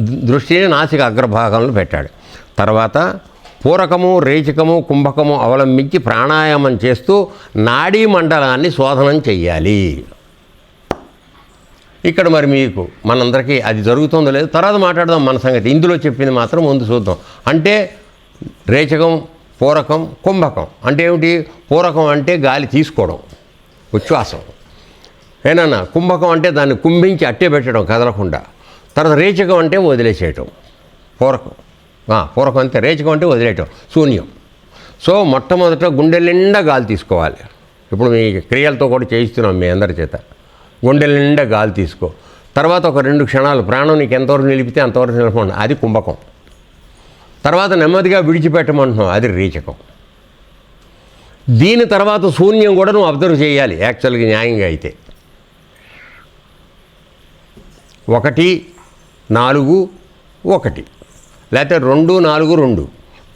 దృష్టిని నాసిక అగ్రభాగంలో పెట్టాడు. తర్వాత పూరకము రేచకము కుంభకము అవలంబించి ప్రాణాయామం చేస్తూ నాడీ మండలాన్ని శోధనం చెయ్యాలి. ఇక్కడ మరి మీకు మనందరికీ అది జరుగుతుందో లేదో తర్వాత మాట్లాడదాం మన సంగతి. ఇందులో చెప్పింది మాత్రం ముందు చూద్దాం. అంటే రేచకం పూరకం కుంభకం అంటే ఏమిటి? పూరకం అంటే గాలి తీసుకోవడం ఉచ్ఛ్వాసం. ఏనన్నా? కుంభకం అంటే దాన్ని కుంభించి అట్టే పెట్టడం కదలకుండా. తర్వాత రేచకం అంటే వదిలేసేయటం. పూరకం. పూరకం అంటే రేచకం అంటే వదిలేయటం. శూన్యం. సో మొట్టమొదట గుండె నిండా గాలి తీసుకోవాలి. ఇప్పుడు మీ క్రియలతో కూడా చేయిస్తున్నాం మీ అందరి చేత. గుండె నిండా గాలి తీసుకో. తర్వాత ఒక రెండు క్షణాలు ప్రాణం నీకు ఎంతవరకు నిలిపితే అంతవరకు నిలపండి అది కుంభకం. తర్వాత నెమ్మదిగా విడిచిపెట్టమంటున్నాం. అది రీచకం. దీని తర్వాత శూన్యం కూడా నువ్వు అబ్జర్వ్ చేయాలి. యాక్చువల్గా న్యాయంగా అయితే. ఒకటి నాలుగు ఒకటి. లేకపోతే రెండు నాలుగు రెండు.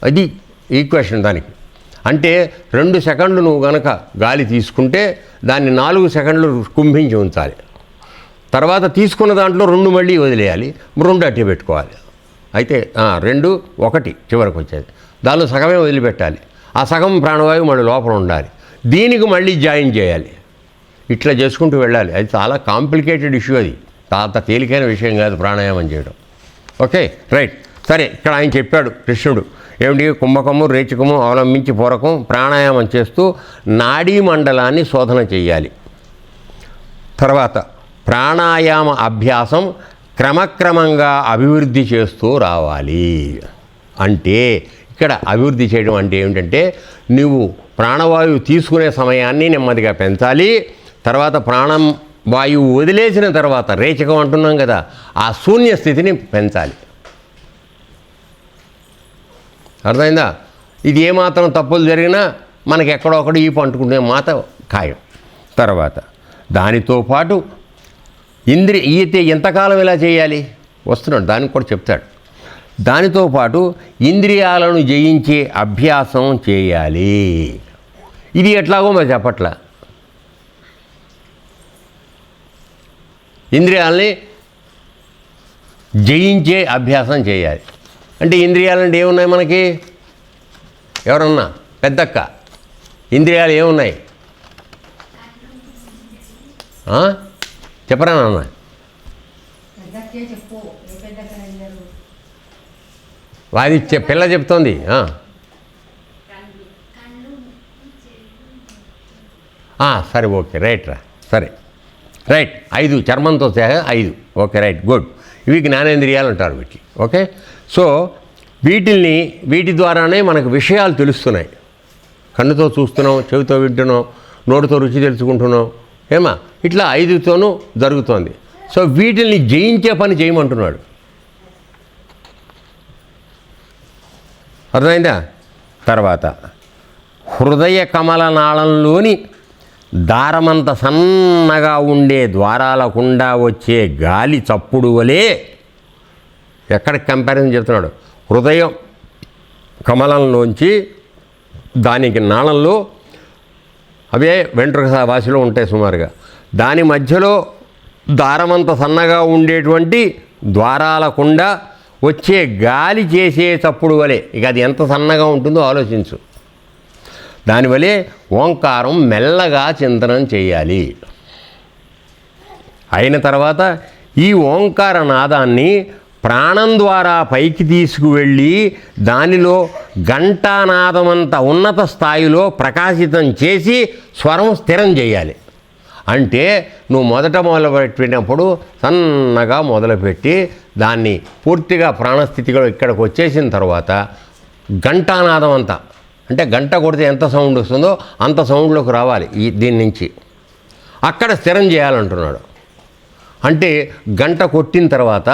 అది ఈక్వేషన్ దానికి. అంటే రెండు సెకండ్లు నువ్వు గనక గాలి తీసుకుంటే దాన్ని నాలుగు సెకండ్లు కుంభించి ఉంచాలి. తర్వాత తీసుకున్న దాంట్లో రెండు మళ్ళీ వదిలేయాలి. రెండు అట్టే పెట్టుకోవాలి. అయితే రెండు ఒకటి చివరికి వచ్చేది. దానిలో సగమే వదిలిపెట్టాలి. ఆ సగం ప్రాణవాయువు మళ్ళీ లోపల ఉండాలి. దీనికి మళ్ళీ జాయిన్ చేయాలి. ఇట్లా చేసుకుంటూ వెళ్ళాలి. అది చాలా కాంప్లికేటెడ్ ఇష్యూ అది. అంత తేలికైన విషయం కాదు ప్రాణాయామం చేయడం. ఓకే? రైట్. సరే ఇక్కడ ఆయన చెప్పాడు కృష్ణుడు. ఏమిటి? కుంభకము రేచకము అవలంబించి పూరకం ప్రాణాయామం చేస్తూ నాడీ మండలాన్ని శోధన చేయాలి తర్వాత ప్రాణాయామ అభ్యాసం క్రమక్రమంగా అభివృద్ధి చేస్తూ రావాలి. అంటే ఇక్కడ అభివృద్ధి చేయడం అంటే ఏమిటంటే నువ్వు ప్రాణవాయువు తీసుకునే సమయాన్ని నెమ్మదిగా పెంచాలి. తర్వాత ప్రాణం వాయువు వదిలేసిన తర్వాత రేచకం అంటున్నాం కదా ఆ శూన్య స్థితిని పెంచాలి. అర్థమైందా? ఇది ఏమాత్రం తప్పులు జరిగినా మనకి ఎక్కడో ఒకటి ఈ పంటుకునే మాట ఖాయం. తర్వాత దానితో పాటు ఇంద్రి ఈతే ఎంతకాలం ఇలా చేయాలి? వస్తున్నాడు దానికి కూడా చెప్తాడు. దానితో పాటు ఇంద్రియాలను జయించే అభ్యాసం చేయాలి. ఇది ఎట్లాగో మరి చెప్పట్లా? ఇంద్రియాలని జయించే అభ్యాసం చేయాలి. అంటే ఇంద్రియాలంటే ఏమున్నాయి మనకి? ఎవరన్నా? పెద్దక్క. ఇంద్రియాలు ఏమున్నాయి? చెప్పరా నాన్న? చె- పిల్ల చెప్తోంది. సరే ఓకే. రైట్ రా. సరే. రైట్ ఐదు చర్మంతో సహా ఐదు. Okay right good. ఇవి జ్ఞానేంద్రియాలు అంటారు వీటిని ఓకే? సో వీటిల్ని వీటి ద్వారానే మనకు విషయాలు తెలుస్తున్నాయి. కన్నుతో చూస్తున్నాం చెవితో వింటున్నాం నోటితో రుచి తెలుసుకుంటున్నాం. ఏమా? ఇట్లా ఐదుతోనూ జరుగుతోంది. సో వీటిల్ని జయించే పని చేయమంటున్నాడు. అర్థమైందా? తర్వాత హృదయ కమల నాళంలోని దారమంత సన్నగా ఉండే ద్వారాలకుండా వచ్చే గాలి చప్పుడు వలే ఎక్కడికి కంపారిజన్ చెప్తున్నాడు? హృదయం కమలంలోంచి దానికి నాళంలో అవే వెంట్రుక వాసిలో ఉంటాయి సుమారుగా. దాని మధ్యలో దారమంత సన్నగా ఉండేటువంటి ద్వారాలకుండా వచ్చే గాలి చేసే చప్పుడు వలె. ఇక అది ఎంత సన్నగా ఉంటుందో ఆలోచించు. దానివలే ఓంకారం మెల్లగా చింతనం చేయాలి. అయిన తర్వాత ఈ ఓంకార నాదాన్ని ప్రాణం ద్వారా పైకి తీసుకువెళ్ళి దానిలో ఘంటానాదమంత ఉన్నత స్థాయిలో ప్రకాశితం చేసి స్వరం స్థిరం చేయాలి. అంటే నువ్వు మొదట మొదలుపెట్టినప్పుడు సన్నగా మొదలుపెట్టి దాన్ని పూర్తిగా ప్రాణస్థితిలో ఇక్కడికి వచ్చేసిన తర్వాత ఘంటానాదం అంతా అంటే గంట కొడితే ఎంత సౌండ్ వస్తుందో అంత సౌండ్లోకి రావాలి ఈ దీని నుంచి. అక్కడ స్థిరం చేయాలంటున్నాడు. అంటే గంట కొట్టిన తర్వాత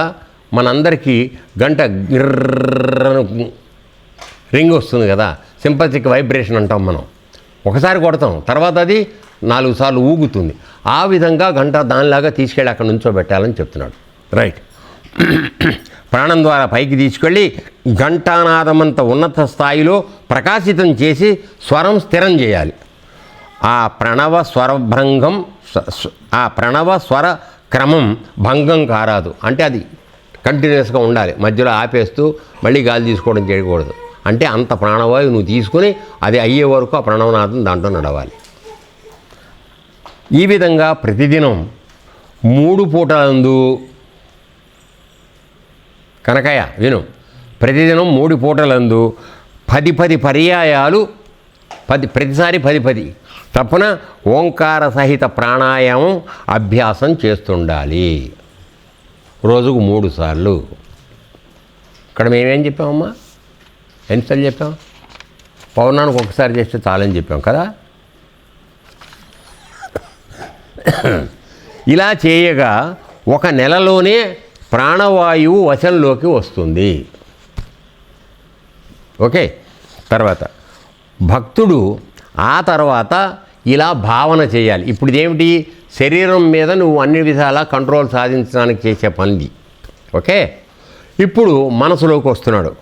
మనందరికీ గంట గిర్రను రింగ్ వస్తుంది కదా సింపతిక్ వైబ్రేషన్ అంటాం మనం ఒకసారి కొడతాం తర్వాత అది నాలుగు సార్లు ఊగుతుంది ఆ విధంగా గంట దానిలాగా తీసుకెళ్ళి అక్కడ నుంచో పెట్టాలని చెప్తున్నాడు రైట్ ప్రాణం ద్వారా పైకి తీసుకెళ్ళి ఘంటానాదమంత ఉన్నత స్థాయిలో ప్రకాశితం చేసి స్వరం స్థిరం చేయాలి. ఆ ప్రణవ స్వరభంగం ఆ ప్రణవ స్వర క్రమం భంగం కారాదు. అంటే అది కంటిన్యూస్గా ఉండాలి. మధ్యలో ఆపేస్తూ మళ్ళీ గాలి తీసుకోవడం చేయకూడదు. అంటే అంత ప్రాణవాయువు నువ్వు తీసుకుని అది అయ్యే వరకు ఆ ప్రణవనాథం దాంట్లో నడవాలి. ఈ విధంగా ప్రతిదినం మూడు పూటలందు కనకయ్య విను ప్రతిదినం మూడు పూటలందు పది పది పర్యాయాలు పది ప్రతిసారి పది పది. తప్పున ఓంకార సహిత ప్రాణాయామం అభ్యాసం చేస్తుండాలి. రోజుకు మూడు సార్లు. ఇక్కడ మేమేం చెప్పామమ్మా? ఎన్నిసార్లు చెప్పాం? పౌర్ణానికి ఒకసారి చేస్తే చాలని చెప్పాం కదా? ఇలా చేయగా ఒక నెలలోనే ప్రాణవాయువు వశంలోకి వస్తుంది. ఓకే తర్వాత. భక్తుడు ఆ తర్వాత ఇలా భావన చేయాలి. ఇప్పుడు ఇదేమిటి శరీరం మీద నువ్వు అన్ని విధాలా కంట్రోల్ సాధించడానికి చేసే పనిది. ఓకే? ఇప్పుడు మనసులోకి వస్తున్నాడు.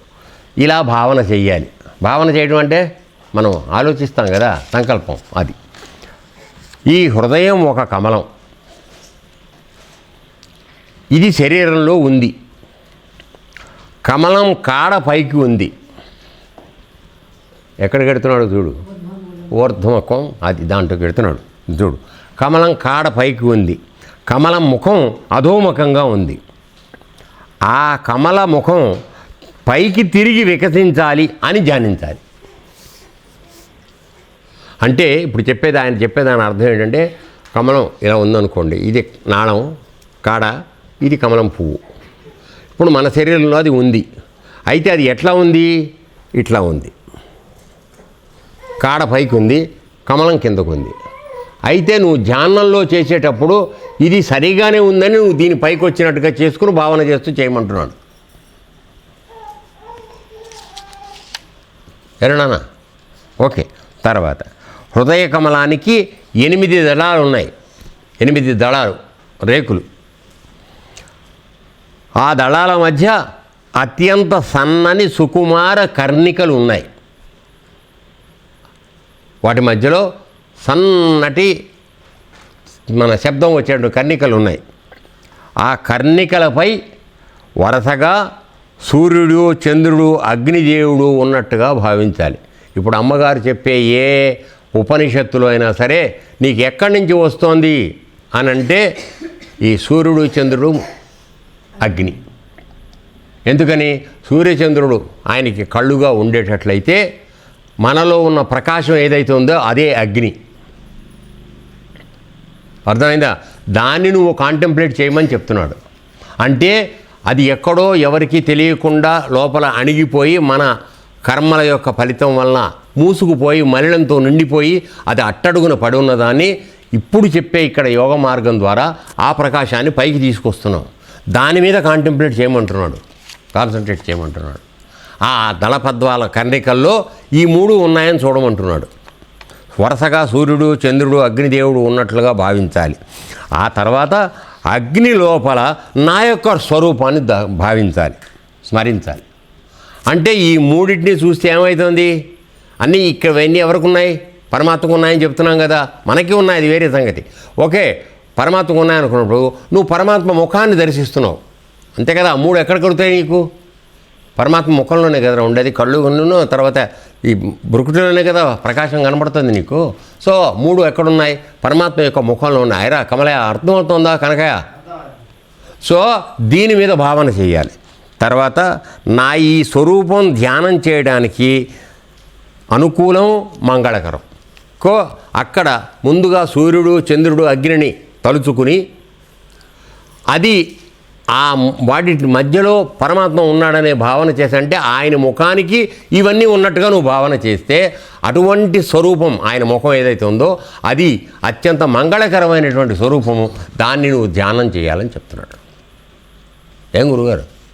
ఇలా భావన చేయాలి. భావన చేయడం అంటే మనం ఆలోచిస్తాం కదా సంకల్పం అది. ఈ హృదయం ఒక కమలం. ఇది శరీరంలో ఉంది. కమలం కాడ పైకి ఉంది. ఎక్కడ కడుతున్నాడు చూడు. ఊర్ధ్వముఖం అది దాంట్లో కడుతున్నాడు. చూడు. కమలం కాడ పైకి ఉంది. కమలం ముఖం అధోముఖంగా ఉంది. ఆ కమల ముఖం పైకి తిరిగి వికసించాలి అని ధ్యానించాలి. అంటే ఇప్పుడు చెప్పేది ఆయన చెప్పేదాని అర్థం ఏంటంటే కమలం ఇలా ఉందనుకోండి ఇది నాణం కాడ ఇది కమలం పువ్వు. ఇప్పుడు మన శరీరంలో అది ఉంది. అయితే అది ఎట్లా ఉంది? ఇట్లా ఉంది. కాడ పైకి ఉంది కమలం కిందకు ఉంది అయితే నువ్వు ధ్యానంలో చేసేటప్పుడు ఇది సరిగానే ఉందని నువ్వు దీని పైకి వచ్చినట్టుగా చేసుకుని భావన చేస్తూ చేయమంటున్నాను ఎరనానా ఓకే తర్వాత. హృదయ కమలానికి ఎనిమిది దళాలు ఉన్నాయి ఎనిమిది దళాలు రేకులు. ఆ దళాల మధ్య అత్యంత సన్నని సుకుమార కర్ణికలు ఉన్నాయి వాటి మధ్యలో సన్నటి మన శబ్దం వచ్చేటువంటి కర్ణికలు ఉన్నాయి. ఆ కర్ణికలపై వరుసగా సూర్యుడు చంద్రుడు అగ్నిదేవుడు ఉన్నట్టుగా భావించాలి. ఇప్పుడు అమ్మగారు చెప్పే ఏ ఉపనిషత్తులో అయినా సరే నీకు ఎక్కడి నుంచి వస్తోంది అని అంటే ఈ సూర్యుడు చంద్రుడు అగ్ని. ఎందుకని? సూర్యచంద్రుడు ఆయనకి కళ్ళుగా ఉండేటట్లయితే మనలో ఉన్న ప్రకాశం ఏదైతే ఉందో అదే అగ్ని. అర్థమైందా? దాన్ని నువ్వు కాంటెంప్లేట్ చేయమని చెప్తున్నాడు. అంటే అది ఎక్కడో ఎవరికి తెలియకుండా లోపల అణిగిపోయి మన కర్మల యొక్క ఫలితం వలన మూసుకుపోయి మలినంతో నిండిపోయి అది అట్టడుగున పడి ఉన్నదాన్ని ఇప్పుడు చెప్పే ఇక్కడ యోగ మార్గం ద్వారా ఆ ప్రకాశాన్ని పైకి తీసుకొస్తున్నాం దాని మీద కాంటెంప్లేట్ చేయమంటున్నాడు. కాన్సన్ట్రేట్ చేయమంటున్నాడు. ఆ దళపద్వాల కన్నికల్లో ఈ మూడు ఉన్నాయని చూడమంటున్నాడు. వరుసగా సూర్యుడు చంద్రుడు అగ్నిదేవుడు ఉన్నట్లుగా భావించాలి. ఆ తర్వాత అగ్ని లోపల నా యొక్క స్వరూపాన్ని భావించాలి. స్మరించాలి. అంటే ఈ మూడింటిని చూస్తే ఏమవుతుంది అన్నీ ఇక్కడవన్నీ ఎవరికి ఉన్నాయి పరమాత్మకు ఉన్నాయని చెప్తున్నాం కదా. మనకి ఉన్నాయి అది వేరే సంగతి. ఓకే పరమాత్మకు ఉన్నాయనుకున్నప్పుడు నువ్వు పరమాత్మ ముఖాన్ని దర్శిస్తున్నావు. అంతే కదా మూడు ఎక్కడ కడుతాయి నీకు? పరమాత్మ ముఖంలోనే కదా ఉండేది కళ్ళు కన్నును తర్వాత ఈ బురుకుటిలోనే కదా ప్రకాశం కనబడుతుంది నీకు. సో మూడు ఎక్కడున్నాయి? పరమాత్మ యొక్క ముఖంలో ఉన్నాయి. రా కమలయ అర్థమవుతుందా కనకయ సో దీని మీద భావన చేయాలి. తర్వాత నా ఈ స్వరూపం ధ్యానం చేయడానికి అనుకూలం మంగళకరం. కో అక్కడ ముందుగా సూర్యుడు చంద్రుడు అగ్నిని తలుచుకుని అది ఆ వాటి మధ్యలో పరమాత్మ ఉన్నాడనే భావన చేసంటే ఆయన ముఖానికి ఇవన్నీ ఉన్నట్టుగా నువ్వు భావన చేస్తే అటువంటి స్వరూపం ఆయన ముఖం ఏదైతే ఉందో అది అత్యంత మంగళకరమైనటువంటి స్వరూపము. దాన్ని నువ్వు ధ్యానం చేయాలని చెప్తున్నాడు. ఏం గురుగారు?